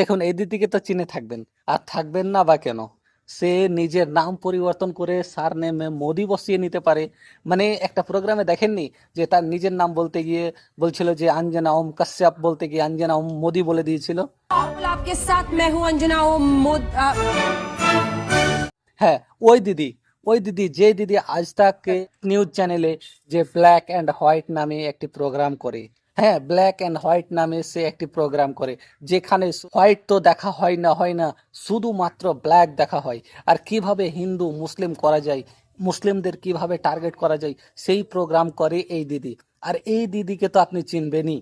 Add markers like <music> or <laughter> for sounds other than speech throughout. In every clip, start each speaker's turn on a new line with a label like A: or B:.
A: দেখুন এই দিদিকে তো চিনে থাকবেন। আর থাকবেন না বা কেন? সে নিজের নাম পরিবর্তন করে সার নেমে মোদি বসিয়ে নিতে পারে। মানে একটা প্রোগ্রামে দেখেননি যে তার নিজের নাম বলতে গিয়ে বলছিল যে আঞ্জনা ওম কাশ্যাপ বলতে গিয়ে আঞ্জনা ওম মোদি বলে দিয়েছিল? হ্যাঁ ওই দিদি ওই দিদি যে দিদি আজ তাকে নিউজ চ্যানেলে যে ব্ল্যাক অ্যান্ড হোয়াইট নামে একটি প্রোগ্রাম করে। হ্যাঁ ব্ল্যাক অ্যান্ড হোয়াইট নামে সে একটি প্রোগ্রাম করে, যেখানে হোয়াইট তো দেখা হয় না হয় না, শুধুমাত্র ব্ল্যাক দেখা হয়। আর কীভাবে হিন্দু, মুসলিম করা যায়, মুসলিমদের কীভাবে টার্গেট করা যায়, সেই প্রোগ্রাম করে এই দিদি। আর এই দিদিকে তো আপনি চিনবেনই,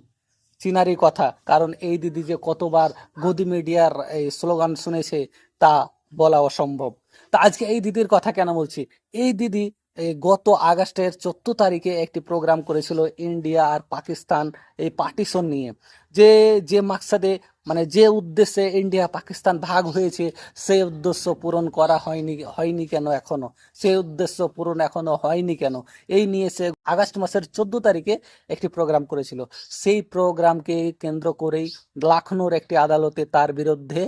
A: চিনারই কথা। কারণ এই দিদি যে কতবার গদি মিডিয়ার এই স্লোগান শুনেছে, তা বলা অসম্ভব। তা আজকে এই দিদির কথা কেন বলছি? এই দিদি এই গত আগস্টের চোদ্দ তারিখে একটি প্রোগ্রাম করেছিল ইন্ডিয়া আর পাকিস্তান এই পার্টিশন নিয়ে। যে যে মাকসাদে মানে যে উদ্দেশ্যে ইন্ডিয়া পাকিস্তান ভাগ হয়েছে, সেই উদ্দেশ্য পূরণ করা হয়নি হয়নি কেন এখনও? সেই উদ্দেশ্য পূরণ এখনও হয়নি কেন? এই নিয়ে সে আগস্ট মাসের চোদ্দ তারিখে একটি প্রোগ্রাম করেছিল। সেই প্রোগ্রামকে কেন্দ্র করেই লখনৌর একটি আদালতে তার বিরুদ্ধে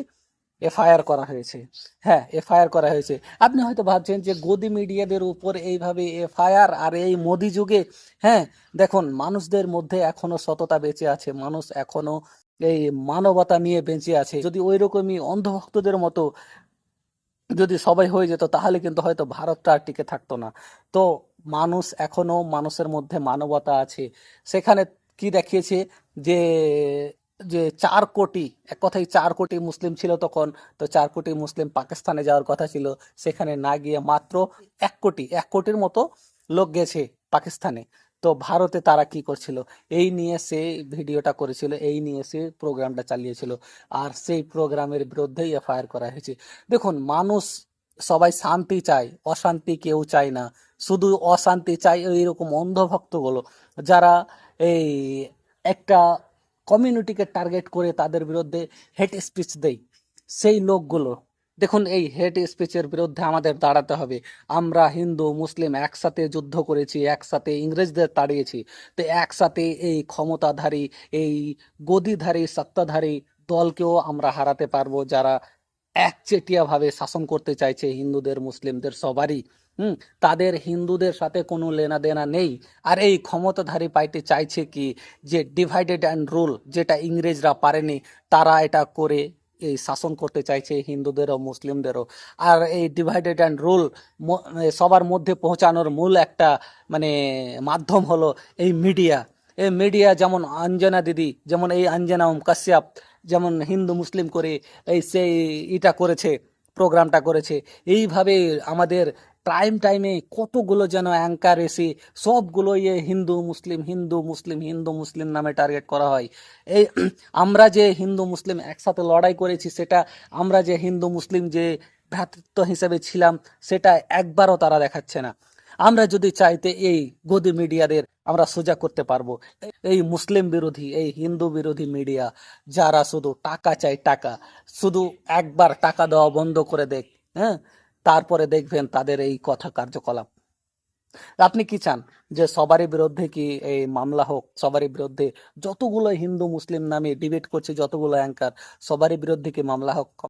A: এফআইআর করা হয়েছে। হ্যাঁ এফআইআর করা হয়েছে। আপনি হয়তো ভাবছেন যে গদি মিডিয়াদের উপর এইভাবে এফআইআর আর এই মোদি যুগে হ্যাঁ দেখুন, মানুষদের মধ্যে এখনও সততা বেঁচে আছে, মানুষ এখনও এই মানবতা নিয়ে বেঁচে আছে। যদি ওই রকমই অন্ধভক্তদের মতো যদি সবাই হয়ে যেত, তাহলে কিন্তু হয়তো ভারতটা আর টিকে থাকতো না। তো মানুষ এখনও মানুষের মধ্যে মানবতা আছে। সেখানে কি দেখিয়েছে যে যে চার কোটি, এক কথায় চার কোটি মুসলিম ছিল তখন, তো চার কোটি মুসলিম পাকিস্তানে যাওয়ার কথা ছিল, সেখানে না গিয়ে মাত্র এক কোটি, এক কোটির মতো লোক গেছে পাকিস্তানে। তো ভারতে তারা কি করছিল? এই নিয়ে সে ভিডিওটা করেছিল, এই নিয়ে সে প্রোগ্রামটা চালিয়েছিল, আর সেই প্রোগ্রামের বিরুদ্ধেই এফআইআর করা হয়েছে। দেখুন, মানুষ সবাই শান্তি চায়, অশান্তি কেউ চায় না, শুধু অশান্তি চায় এইরকম অন্ধভক্তগুলো, যারা এই একটা কমিউনিটিকে টার্গেট করে তাদের বিরুদ্ধে হেট স্পিচ দেয় সেই লোকগুলো, দেখুন এই হেট স্পিচের বিরুদ্ধে আমাদের দাঁড়াতে হবে। আমরা হিন্দু, মুসলিম একসাথে যুদ্ধ করেছি, একসাথে ইংরেজদের তাড়িয়েছি। তো একসাথে এই ক্ষমতাধারী, এই গদিধারী, সত্তাধারী দলকেও আমরা হারাতে পারব যারা একচেটিয়াভাবে শাসন করতে চাইছে হিন্দুদের, মুসলিমদের সবারই। হুম, তাদের হিন্দুদের সাথে কোনো লেনা দেনা নেই। আর এই ক্ষমতাধারী পাইতে চাইছে কি যে ডিভাইডেড অ্যান্ড রুল যেটা ইংরেজরা পারেনি, তারা এটা করে এই শাসন করতে চাইছে হিন্দুদেরও, মুসলিমদেরও। আর এই ডিভাইডেড অ্যান্ড রুল সবার মধ্যে পৌঁছানোর মূল একটা মানে মাধ্যম হলো এই মিডিয়া এই মিডিয়া যেমন অঞ্জনা দিদি, যেমন এই অঞ্জনা ওম কাশ্যপ, যেমন হিন্দু মুসলিম করে এই সেই ইটা করেছে, প্রোগ্রামটা করেছে এইভাবে আমাদের প্রাইম টাইমে কতগুলো যেন অ্যাঙ্কার এসে সবগুলো ইয়ে হিন্দু, মুসলিম হিন্দু মুসলিম হিন্দু, মুসলিম নামে টার্গেট করা হয়। এই <clears throat> আমরা যে হিন্দু, মুসলিম একসাথে লড়াই করেছি, সেটা আমরা যে হিন্দু, মুসলিম যে ভ্রাতৃত্ব হিসেবে ছিলাম, সেটা একবারও তারা দেখাচ্ছে না। আমরা যদি চাইতে এই গদি মিডিয়াদের আমরা সোজা করতে পারব। এই মুসলিম বিরোধী, এই হিন্দু বিরোধী মিডিয়া, যারা শুধু টাকা চাই টাকা, শুধু একবার টাকা দেওয়া বন্ধ করে দেখ হ্যাঁ? তারপরে দেখবেন তাদের এই কথা কার্যকলাপ। আপনি কি চান যে সবারই বিরুদ্ধে কি এই মামলা হোক, সবারই বিরুদ্ধে যতগুলো হিন্দু, মুসলিম নামে ডিবেট করছে, যতগুলো অ্যাঙ্কার সবারই বিরুদ্ধে কি মামলা হোক?